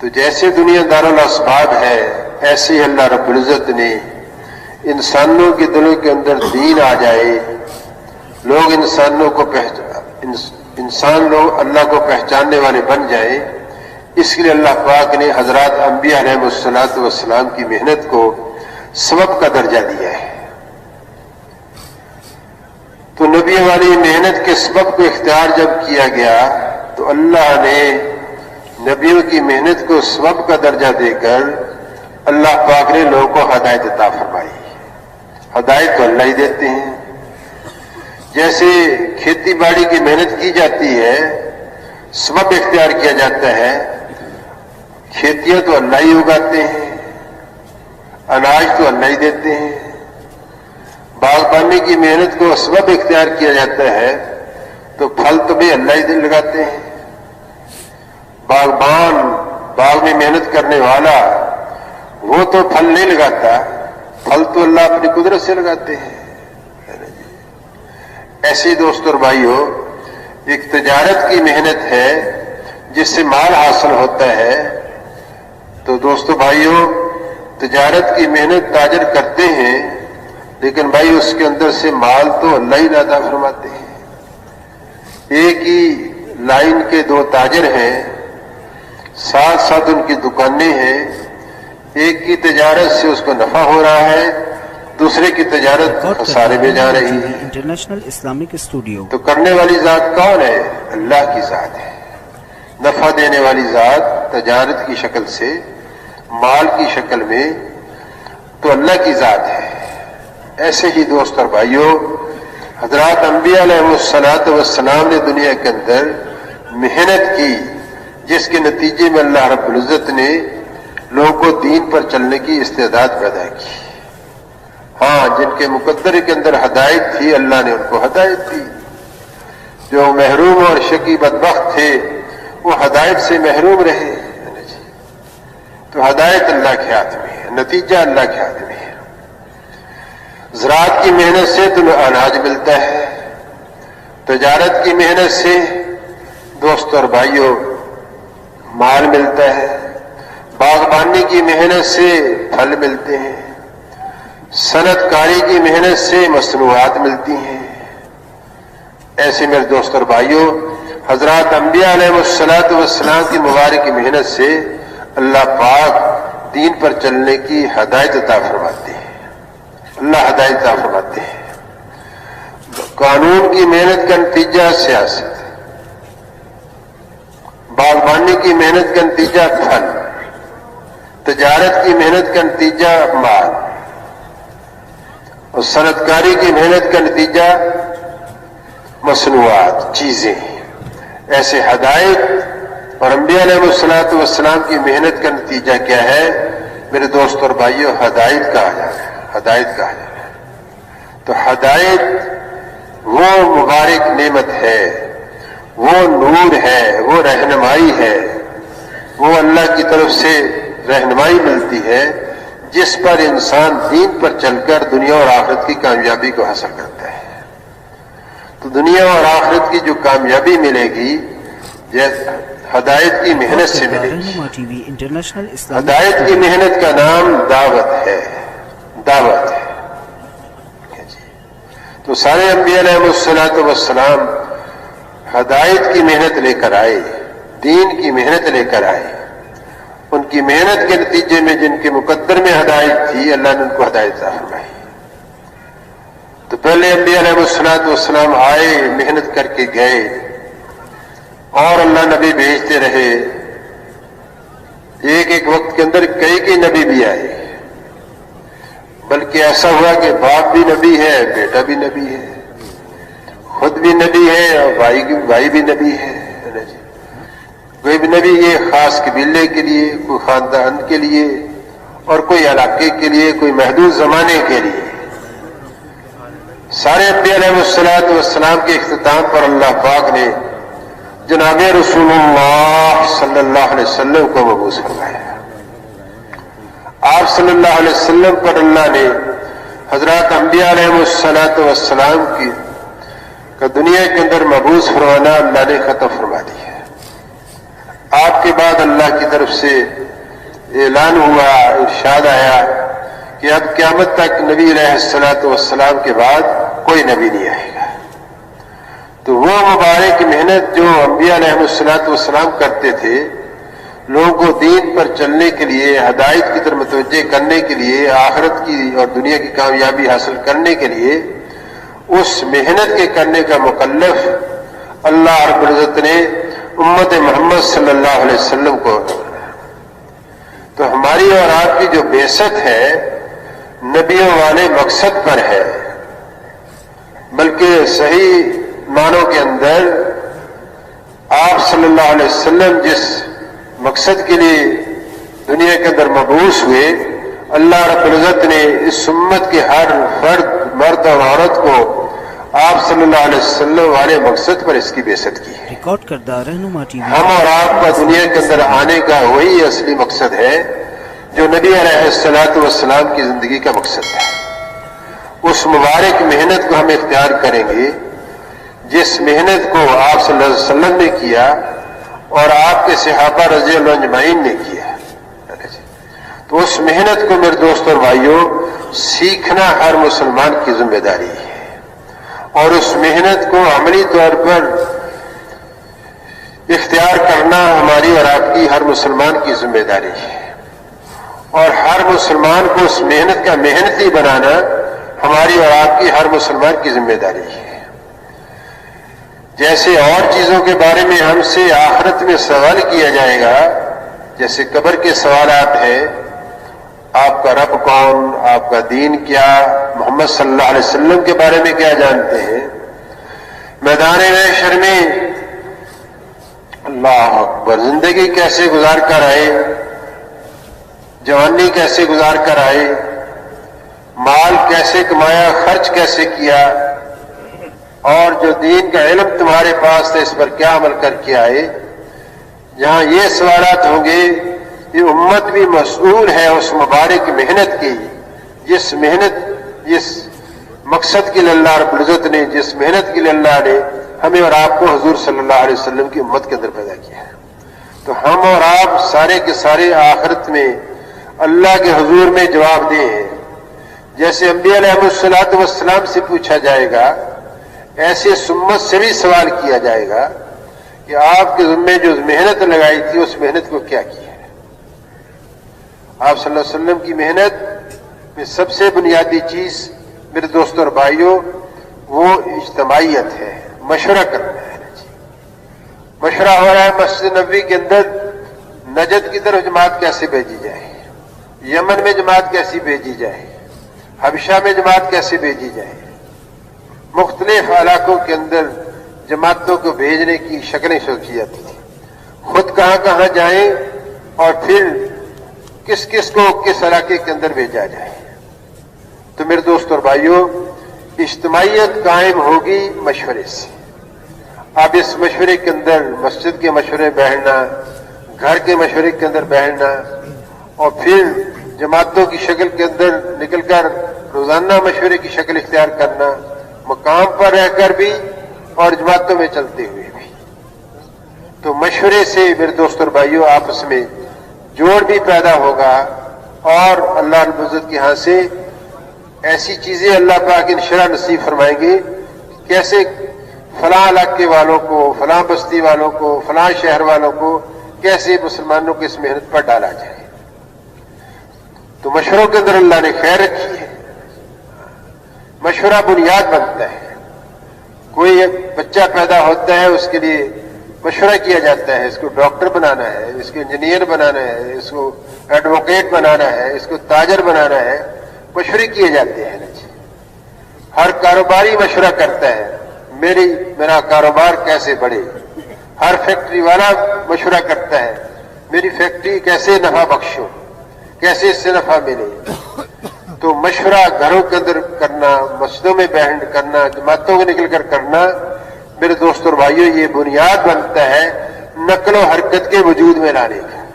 तो जैसे दुनिया दारुल असबाब है, ऐसे ही अल्लाह रब्बुल इज़्ज़त ने इंसानों के दिलों के अंदर दीन आ जाए। लोग इंसानों को पहचान इंसान लोग अल्लाह को पहचानने वाले बन जाए। इसके लिए अल्लाह पाक ने हज़रत अम्बिया वसलाम की मेहनत को सबब का दर्जा दिया है। तो नबी वाली मेहनत के सबब को इख्तियार जब किया गया तो अल्लाह ने नबियों की मेहनत को सबब का दर्जा देकर अल्लाह पाक ने लोगों को हदायत अता फरमाई। हदायत तो अल्लाह ही देते हैं। जैसे खेती बाड़ी की मेहनत की जाती है सबब इख्तियार किया जाता है, खेतियाँ तो अल्लाह ही उगाते हैं, अनाज तो अल्लाह ही देते हैं। बागबानी की मेहनत को सबब इख्तियार किया जाता है तो फल तो भी अल्लाह ही लगाते हैं। बागबान बाग में मेहनत करने वाला, वो तो फल नहीं लगाता, फल तो अल्लाह अपनी कुदरत से लगाते हैं। ऐसे दोस्त और भाइयों, एक तजारत की मेहनत है, जिससे माल हासिल होता है। तो दोस्तों, भाइयों, तजारत की मेहनत ताजर करते हैं, लेकिन भाई, उसके अंदर से माल तो अल्लाह ही नादा फरमाते हैं। एक ही लाइन के दो ताजर हैं साथ साथ उनकी दुकानें हैं। एक की तजारत से उसको नफा हो रहा है दूसरे की तजारत खसारे में जा रही है। इंटरनेशनल इस्लामिक स्टूडियो तो करने वाली जात कौन है? अल्लाह की जात है। नफा देने वाली जात तजारत की शक्ल से माल की शक्ल में तो अल्लाह की जात है। ऐसे ही दोस्त और भाइयों हज़रत अम्बियात वसलाम ने दुनिया के अंदर मेहनत की। जिसके नतीजे में अल्लाह रब्ज़त ने लोगों को दीन पर चलने की इस्तेदाद पैदा की। हाँ जिनके मुकद्दर के अंदर हदायत थी, अल्लाह ने उनको हदायत दी। जो महरूम और शकी बदबख्त थे, वो हदायत से महरूम रहे। तो हदायत अल्लाह के हाथ में है, नतीजा अल्लाह के हाथ में है। ज़रात की मेहनत से तुम्हें अनाज मिलता है, तजारत की मेहनत से दोस्त और भाइयों माल मिलता है। बागबानी की मेहनत से फल मिलते हैं। सनतकारी की मेहनत से मसनूआत मिलती हैं। ऐसे मेरे दोस्त और भाइयों, हज़रत अम्बिया वसलाम की मुबारक की मेहनत से अल्लाह पाक दीन पर चलने की हदायत अता फरमाते हैं। अल्लाह हदायत अता फरमाते हैं। कानून की मेहनत का नतीजा सियासत। बागबानी की मेहनत का नतीजा फल तजारत की मेहनत का नतीजा माल। और सनतकारी की मेहनत का नतीजा मसनूआत, चीज़ें। ऐसे हदायत और अम्बिया वसलाम की मेहनत का नतीजा क्या है? मेरे दोस्त और भाइयों, हदायत कहा जा रहा है, हदायत कहा जा रहा है। तो हदायत वो मुबारक नेमत है वो नूर है वो रहनुमाई है। वो अल्लाह की तरफ़ से रहनुमाई मिलती है जिस पर इंसान दीन पर चलकर दुनिया और आखिरत की कामयाबी को हासिल करता है। तो दुनिया और आखिरत की जो कामयाबी मिलेगी जैसे हदायत की मेहनत से मिलेगी। इंटरनेशनल हदायत की मेहनत का नाम दावत है। दावत है। तो सारे अम्बिया वसलाम हदायत की मेहनत लेकर आए, दीन की मेहनत लेकर आए। उनकी मेहनत के नतीजे में जिनके मुकद्दर में हदायत थी, अल्लाह ने उनको हदायत फरमाई। तो पहले अम्बियालाम आए, मेहनत करके गए और अल्लाह नबी भेजते रहे। एक एक वक्त के अंदर कई कई नबी भी आए। बल्कि ऐसा हुआ कि बाप भी नबी है, बेटा भी नबी है और भाई भाई भी नबी है कोई भी नबी ये खास कबीले के लिए, कोई खानदान के लिए, और कोई इलाके के लिए, कोई महदूद जमाने के लिए। सारे अम्बियालाम के अख्ताम पर अल्लाह पाक ने जनाब रसूलुल्लाह सल्लल्लाहु अलैहि को मबूस करवाया आप सल्लल्लाहु अलैहि पर अल्लाह ने हज़रत अम्बियालाम की का दुनिया के अंदर मबूस फरमाना अल्लाह ने खत्म फरमा दी है। आपके बाद अल्लाह की तरफ़ से ऐलान हुआ, इर्शाद आया कि अब क्यामत तक नबी सलाम के बाद कोई नबी नहीं आएगा। तो वो मुबारक मेहनत जो अम्बिया सलाम करते थे, लोगों को दीन पर चलने के लिए, हदायत की तरफ़ मुतवजह करने के लिए, आखरत की और दुनिया की कामयाबी हासिल करने के लिए उस मेहनत के करने का मुकल्लफ अल्लाह रब्बुल ने उम्मत मोहम्मद सल्लल्लाहु अलैहि वसल्लम को तो हमारी और आपकी जो बेसत है, नबियों वाले मकसद पर है, बल्कि सही मानों के अंदर आप सल्लल्लाहु अलैहि वसल्लम जिस मकसद के लिए दुनिया के अंदर मबूस हुए, अल्लाह रब्बुल ने इस उम्मत के हर फर्द, मर्द और औरत को आप सल्लल्लाहु अलैहि वसल्लम वाले मकसद पर इसकी बेसत की है। रिकॉर्ड करदा रहनुमा टीवी हम और आपका दुनिया के अंदर आने का वही असली मकसद है जो नबी सलाम की ज़िंदगी का मकसद है। उस मुबारक मेहनत को हम इख्तियार करेंगे जिस मेहनत को आप सल्लल्लाहु अलैहि वसल्लम ने किया और आपके सिहाबा रज़ी अजमाइन ने किया। तो उस मेहनत को मेरे दोस्त और भाइयों सीखना हर मुसलमान की ज़िम्मेदारी है। और उस मेहनत को अमली तौर पर इख्तियार करना हमारी और आपकी हर मुसलमान की ज़िम्मेदारी है। और हर मुसलमान को उस मेहनत का मेहनती बनाना हमारी और आपकी हर मुसलमान की ज़िम्मेदारी है। जैसे और चीज़ों के बारे में हमसे आखिरत में सवाल किया जाएगा, जैसे कब्र के सवालात हैं, आपका रब कौन, आपका दीन क्या मोहम्मद सल्लल्लाहु अलैहि वसल्लम के बारे में क्या जानते हैं? मैदान महशर में अल्लाह अकबर। ज़िंदगी कैसे गुजार कर आए? जवानी कैसे गुजार कर आए? माल कैसे कमाया? खर्च कैसे किया? और जो दीन का इलम तुम्हारे पास था इस पर क्या अमल करके आए? जहाँ ये सवालात होंगे, ये उम्मत भी मसूल है उस मुबारक मेहनत की, जिस मेहनत जिस मकसद के लिए अल्लाह रब्बुल ने, जिस मेहनत के लिए अल्लाह ने हमें और आपको हजूर सल्लल्लाहु अलैहि वसल्लम की उम्मत के अंदर पैदा किया है। तो हम और आप सारे के सारे आखिरत में अल्लाह के हजूर में जवाब दें। हैं जैसे अम्बियालाम से पूछा जाएगा, ऐसे सुम्मत से भी सवाल किया जाएगा कि आपके जुम्मे जो मेहनत लगाई थी, उस मेहनत को क्या किया आप सल्लल्लाहु अलैहि वसल्लम की मेहनत में सबसे बुनियादी चीज़ मेरे दोस्तों और भाइयों, वो इज्तमाहीत है, मशवरा करना है मशवरा हो रहा है मस्जिद नबी के अंदर, नजद की तरफ़ जमात कैसे भेजी जाए? यमन में जमात कैसी भेजी जाए? हबशा में जमात कैसे भेजी जाए? मुख्तलिफ़ इलाकों के अंदर जमातों को भेजने की शक्लें सोची जाती थी खुद कहाँ कहाँ जाएँ और फिर किस किस को किस इलाके के अंदर भेजा जाए? तो मेरे दोस्त और भाइयों इज्तमाहीत कायम होगी मशवरे से। अब इस मशवरे के अंदर, मस्जिद के मशवरे बैठना घर के मशवरे के अंदर बैठना और फिर जमातों की शक्ल के अंदर निकलकर रोज़ाना मशवरे की शक्ल इख्तियार करना, मकाम पर रहकर भी और जमातों में चलते हुए भी। तो मशवरे से मेरे दोस्त और भाइयों, आपस में जोड़ भी पैदा होगा और अल्लाह के यहाँ से ऐसी चीज़ें अल्लाह पाक इंशरा नसीब फरमाएँगे कैसे फलां इलाके वालों को, फलां बस्ती वालों को, फलां शहर वालों को कैसे मुसलमानों को इस मेहनत पर डाला जाए। तो मशवरों के अंदर अल्लाह ने खैर रखी है। मशवरा बुनियाद बनता है। कोई एक बच्चा पैदा होता है, उसके लिए मशवरा किया जाता है। इसको डॉक्टर बनाना है, इसको इंजीनियर बनाना है, इसको एडवोकेट बनाना है, इसको ताजर बनाना है। मशवरे किए जाते हैं हर कारोबारी मशवरा करता है। मेरी, मेरा कारोबार कैसे बढ़े? हर फैक्ट्री वाला मशवरा करता है। मेरी फैक्ट्री कैसे नफा बख्शो? कैसे इससे नफा मिले? तो मशवरा घरों के अंदर करना, मस्जिदों में बैठ करना, जमातों को निकलकर करना, मेरे दोस्तों और भाइयों, ये बुनियाद बनता है नकलो हरकत के वजूद में लाने का।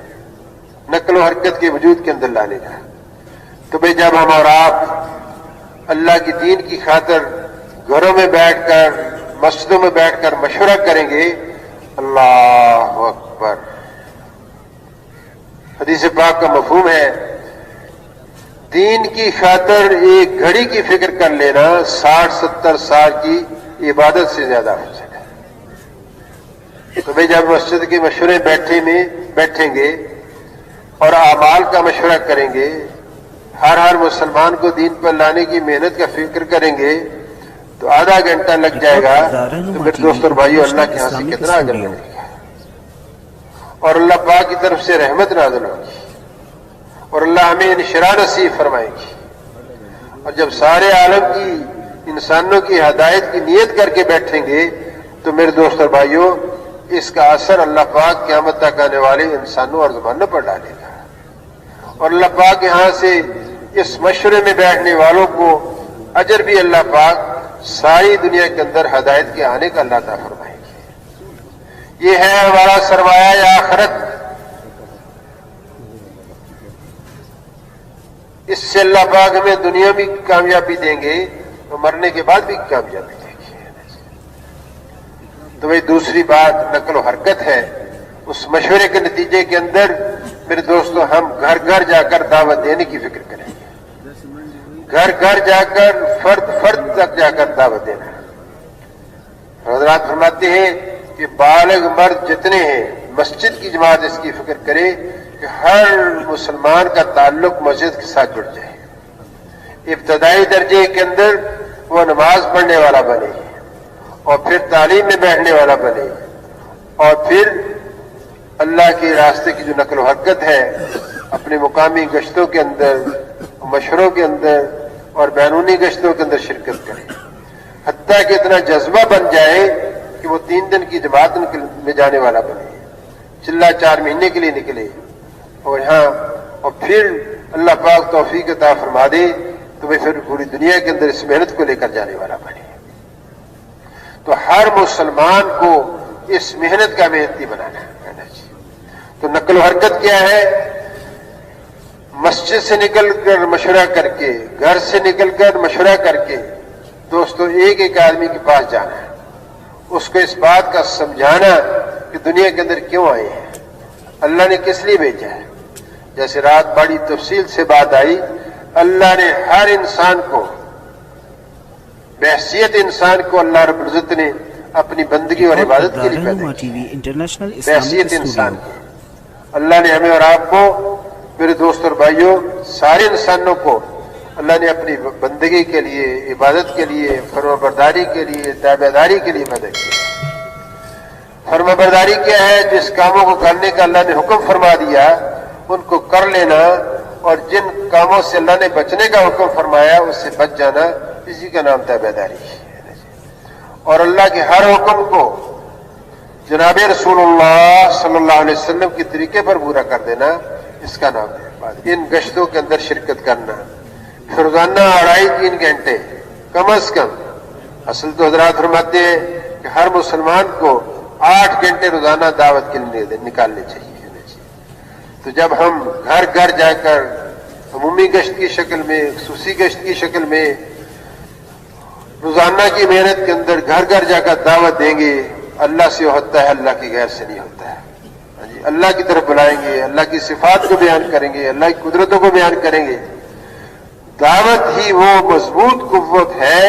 नकलो हरकत के वजूद के अंदर लाने का। तो भाई जब हम और आप अल्लाह की दीन की खातर घरों में बैठकर, मस्जिदों में बैठकर मशवरा करेंगे, अल्लाह अकबर। हदीस पाक का मफहूम है, दीन की खातर एक घड़ी की फ़िक्र कर लेना, साठ, सत्तर साल की इबादत से ज़्यादा हो सके। तो भाई जब मस्जिद के मशवरे बैठे में बैठेंगे और अमाल का मशवरा करेंगे हर हर मुसलमान को दीन पर लाने की मेहनत का फ़िक्र करेंगे तो आधा घंटा लग जाएगा तो मेरे दोस्त और भाइयों अल्लाह के यहाँ से कितना अजर मिलेगा और अल्लाह पाक की तरफ़ से रहमत नाजल होगी। और अल्लाह हमें इनशरा नसीब फरमाएगी। और जब सारे आलम की इंसानों की हदायत की नीयत करके बैठेंगे तो मेरे दोस्त और भाइयों इसका असर अल्लाह पाक क्यामत तक आने वाले इंसानों और जमानों पर डालेगा। और अल्लाह पाक यहाँ से इस मशरे में बैठने वालों को अजर भी अल्लाह पाक सारी दुनिया के अंदर हदायत के आने का अल्लाह फरमाएगी। ये है हमारा सरमाया आखरत। इससे अल्लाह पाक हमें दुनिया में कामयाबी देंगे तो मरने के बाद भी कामयाबी देंगे। तो भाई दूसरी बात, नकल हरकत है। उस मशवरे के नतीजे के अंदर, मेरे दोस्तों, हम घर घर जाकर दावत देने की फ़िक्र घर घर जाकर फर्द फर्द तक जाकर दावत देना हजरात फरमाते हैं कि बालग मर्द जितने हैं, मस्जिद की जमात इसकी फ़िक्र करे कि हर मुसलमान का ताल्लुक मस्जिद के साथ जुड़ जाए। इब्तदाई दर्जे के अंदर वो नमाज़ पढ़ने वाला बने, और फिर तालीम में बैठने वाला बने, और फिर अल्लाह के रास्ते की जो नकल हरकत है, अपने मुकामी गश्तों के अंदर, मशरों के अंदर और बैरूनी गश्तों के अंदर शिरकत करे। हत्या कि इतना जज्बा बन जाए कि वो तीन दिन की जमात में जाने वाला बने। चिल्ला चार महीने के लिए निकले। और यहाँ और फिर अल्लाह पाक तोफीक अता फरमा दे तो वे फिर पूरी दुनिया के अंदर इस मेहनत को लेकर जाने वाला बने। तो हर मुसलमान को इस मेहनत का मेहनती बनाना है तो नकल हरकत क्या है? मस्जिद से निकलकर मशवरा करके घर से निकलकर मशवरा करके दोस्तों एक एक आदमी के पास जाना है। उसको इस बात का समझाना कि दुनिया के अंदर क्यों आए हैं? अल्लाह ने किस लिए भेजा है? जैसे रात बड़ी तफसील से बात आई अल्लाह ने हर इंसान को बहसीत इंसान को अल्लाह रबुल्जत ने अपनी बंदगी और इबादत के लिए इंटरनेशनल बहसीत इंसान को। अल्लाह ने हमें और आपको मेरे दोस्त और भाइयों, सारे इंसानों को अल्लाह ने अपनी बंदगी के लिए, इबादत के लिए, फर्माबरदारी के लिए ताबेदारी के लिए मदद की। फर्माबरदारी क्या है? जिस कामों को करने का अल्लाह ने हुक्म फरमा दिया, उनको कर लेना और जिन कामों से अल्लाह ने बचने का हुक्म फरमाया, उससे बच जाना, इसी का नाम ताबेदारी और अल्लाह के हर हुक्म को जनाब अलैहि वसल्लम के तरीके पर पूरा कर देना इसका नाम है? इन गश्तों के अंदर शिरकत करना। रोज़ाना अढ़ाई तीन घंटे, कम अज कम। असल तो हजरात फरमाते हैं कि हर मुसलमान को आठ घंटे रोज़ाना दावत के लिए निकालने चाहिए तो जब हम घर घर जाकर, अमूमी गश्त की शक्ल में सूसी गश्त की शक्ल में, रोज़ाना की मेहनत के अंदर घर घर जाकर दावत देंगे, अल्लाह से होता है, अल्लाह की गैर से नहीं होता है। अल्लाह की तरफ़ बुलाएँगे, अल्लाह की सिफात को बयान करेंगे, अल्लाह की कुदरतों को बयान करेंगे। दावत ही वो मज़बूत कुत है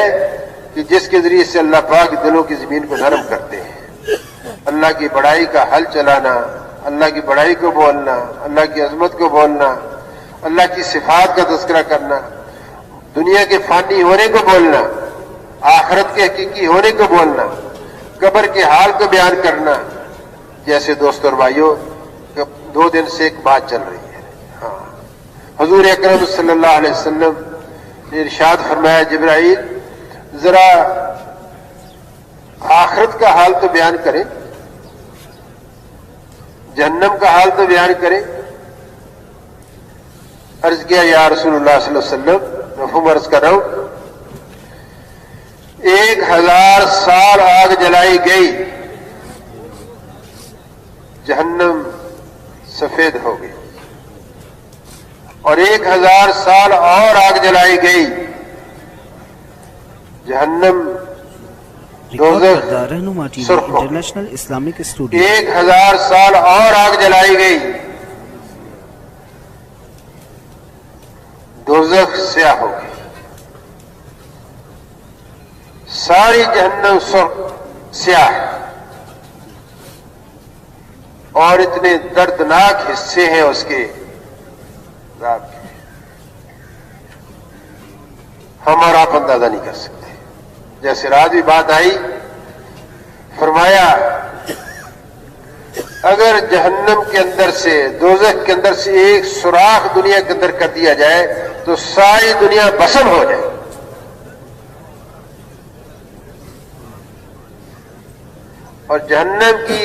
कि जिसके ज़रिए से अल्लाह पाक दिलों की ज़मीन को नरम करते हैं। अल्लाह की बड़ाई का हल चलाना, अल्लाह की बड़ाई को बोलना, अल्लाह की अजमत को बोलना, अल्लाह की सिफात का तस्करा करना, दुनिया के फानी होने को बोलना, आखरत के हकीकी होने को बोलना, कबर के हाल को बयान करना जैसे दोस्तों और भाइयों, दो दिन से एक बात चल रही है। हाँ। हजूर अक्रम अलैहि ने इरशाद फरमाया, जिब्राइल, जरा आखरत का हाल तो बयान करें, जहन्नम का हाल तो बयान करें। अर्ज़ किया, या वसल्लम, मफहूम अर्ज़ कर रहा हूँ, एक हज़ार साल आग जलाई गई जहन्नम सफ़ेद हो गई। और एक हज़ार साल और आग जलाई गई। जहन्नम हो। International Islamic studio. एक हज़ार साल और आग जलाई गई। दोजख स्याह गई। सारी जहन्नम सुर्ख स्याह। और इतने दर्दनाक हिस्से हैं उसके रात के। हम और आप अंदाज़ा नहीं कर सकते। जैसे रात भी बात आई, फरमाया, अगर जहन्नम के अंदर से, दोजख के अंदर से एक सुराख दुनिया के अंदर कर दिया जाए तो सारी दुनिया बसम हो जाए और जहन्नम की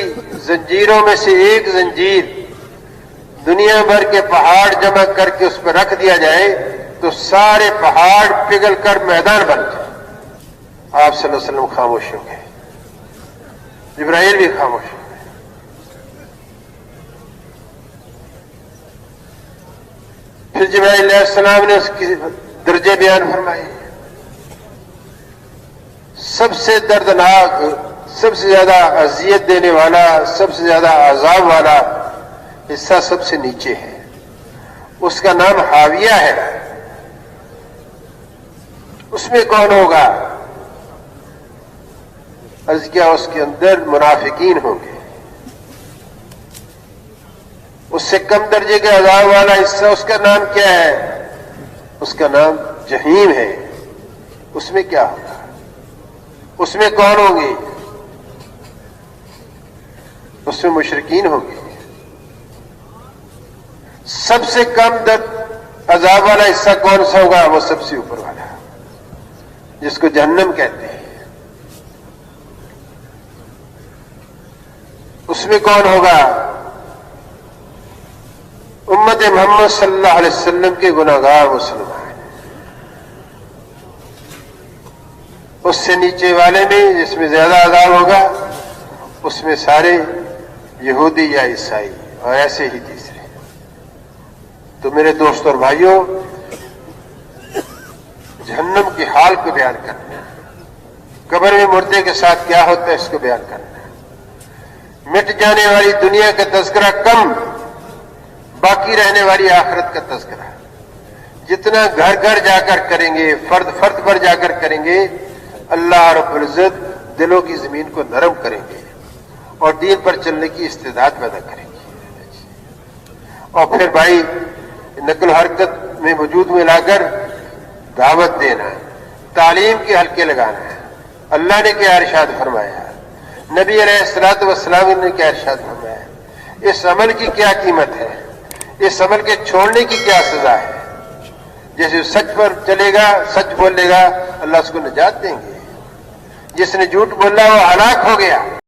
जंजीरों में से एक जंजीर दुनिया भर के पहाड़ जमा करके उस पर रख दिया जाए तो सारे पहाड़ पिघल कर मैदान बन जाए। आप वसल्लम खामोश हो गए जिब्राइल भी खामोश हो गए फिर जिब्राइल सलाम ने उसकी दर्जे बयान फरमाए। सबसे दर्दनाक सबसे ज़्यादा अजियत देने वाला, सबसे ज़्यादा आजाब वाला हिस्सा सबसे नीचे है। उसका नाम हाविया है। उसमें कौन होगा? अर्ज़ क्या उसके अंदर मुनाफिकीन होंगे। उससे कम दर्जे के अजाब वाला हिस्सा उसका नाम क्या है? उसका नाम जहीम है। उसमें क्या होगा? उसमें कौन होंगे? उसमें मुशरकिन होंगे। सबसे कम दर्द अजाब वाला हिस्सा कौन सा होगा? वो सबसे ऊपर वाला। जिसको जहन्नम कहते हैं। उसमें कौन होगा? उम्मत मोहम्मद सल्लल्लाहु अलैहि वसल्लम के गुनागार मुसलमान। उससे नीचे वाले में जिसमें ज़्यादा अदाब होगा, उसमें सारे यहूदी या ईसाई, और ऐसे ही तीसरे। तो मेरे दोस्त और भाइयों, जहन्नम की हाल को बयान करना है। कब्र में मुर्दे के साथ क्या होता है, इसको बयान करना है। मिट जाने वाली दुनिया का तस्करा कम, बाकी रहने वाली आखिरत का तस्करा जितना घर घर जाकर करेंगे फर्द फर्द पर जाकर करेंगे, अल्लाह रब्बुल इज़्ज़त दिलों की ज़मीन को नरम करेंगे। और दीन पर चलने की इस्तेदाद पैदा करेंगे। और फिर भाई, नकल हरकत में वजूद में लाकर दावत देना तालीम के हल्के लगाना है। अल्लाह ने क्या इरशाद फरमाया? नबी अलैहिस्सलातु वस्सलाम ने क्या इरशाद फरमाया? इस अमल की क्या कीमत है? इस अमल के छोड़ने की क्या सजा है? जैसे सच पर चलेगा, सच बोलेगा, अल्लाह उसको निजात देंगे। जिसने झूठ बोला वो हलाक हो गया।